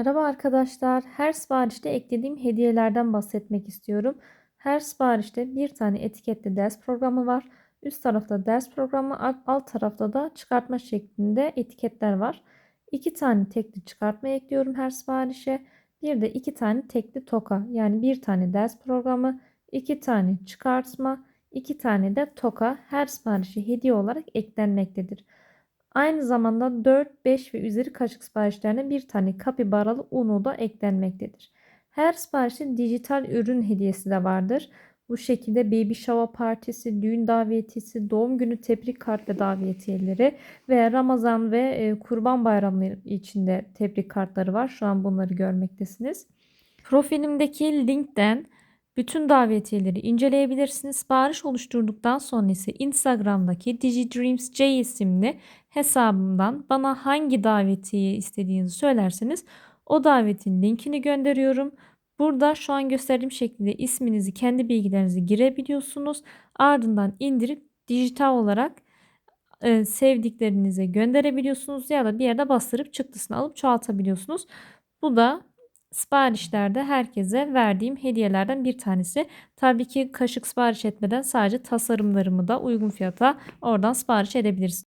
Merhaba arkadaşlar. Her siparişte eklediğim hediyelerden bahsetmek istiyorum. Her siparişte bir tane etiketli ders programı var. Üst tarafta ders programı, alt, tarafta da çıkartma şeklinde etiketler var. İki tane tekli çıkartma ekliyorum her siparişe. Bir de iki tane tekli toka. Yani bir tane ders programı, iki tane çıkartma, iki tane de toka her siparişe hediye olarak eklenmektedir. Aynı zamanda 4, 5 ve üzeri kaşık siparişlerine bir tane kapibaralı unu da eklenmektedir. Her siparişin dijital ürün hediyesi de vardır. Bu şekilde baby shower partisi, düğün davetiyesi, doğum günü tebrik kart ve davetiyeleri ve Ramazan ve e, Kurban bayramları içinde tebrik kartları var. Şu an bunları görmektesiniz. Profilimdeki linkten bütün davetiyeleri inceleyebilirsiniz. Sipariş oluşturduktan sonra ise Instagram'daki DigiDreamsJ isimli hesabımdan bana hangi davetiye istediğinizi söylerseniz o davetin linkini gönderiyorum. Burada şu an gösterdiğim şekilde isminizi, kendi bilgilerinizi girebiliyorsunuz. Ardından indirip dijital olarak e, sevdiklerinize gönderebiliyorsunuz ya da bir yerde bastırıp çıktısını alıp çoğaltabiliyorsunuz. Bu da siparişlerde herkese verdiğim hediyelerden bir tanesi. Tabii ki kaşık sipariş etmeden sadece tasarımlarımı da uygun fiyata oradan sipariş edebilirsiniz.